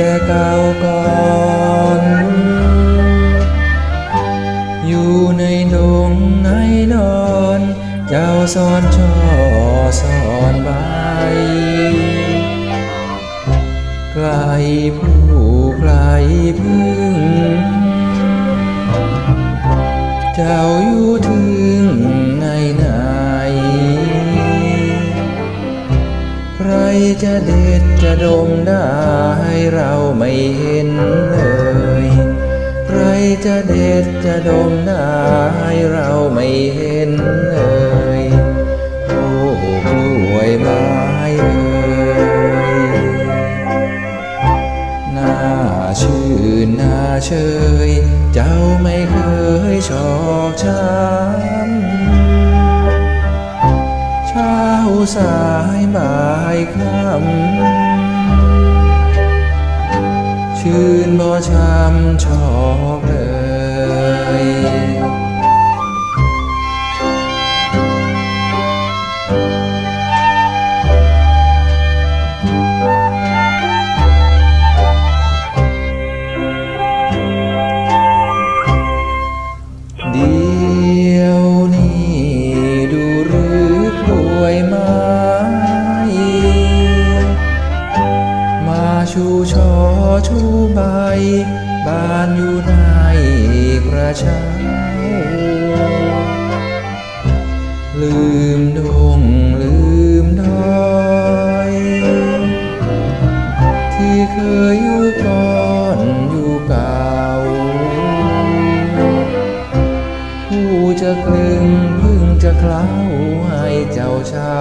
แต่เก่าก่อน อยู่ในดงในนอน เจ้าสอนช่อสอนใบไกลผู้ไกลพึ่ง เจ้าอยู่ จะเด็ดจะดมได้เราไม่เห็นเลยใครจะเด็ดจะดมได้เราไม่เห็นเลยโอ้กล้วยไม้เอ่ยน่าชื่นน่าเชย เจ้าไม่เคยชอกช้ำ สายบ่ายค่ำชื่นบ่ช้ำชอกเลย ชูช่อชูใบ บานอยู่ในกระเช้าลืมดงลืมดอย ที่เคยอยู่ก่อนอยู่เก่า ผู้จะคลึงพึ่งจะเคล้าให้เจ้าเช้า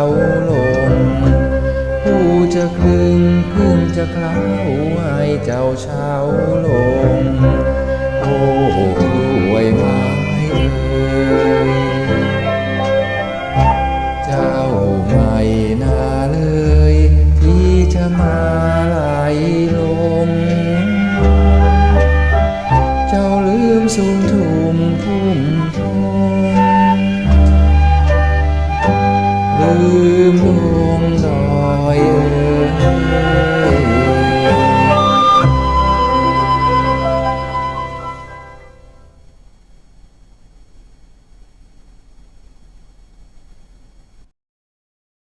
ลง คลึงเพิ่งจะกล่าวให้เจ้าชาวลง โอ้กล้วยมาเอ่ยเจ้าไม่น่าเลย ที่จะมาไหลลง เจ้าลืมสุนทุมทุ่มทอง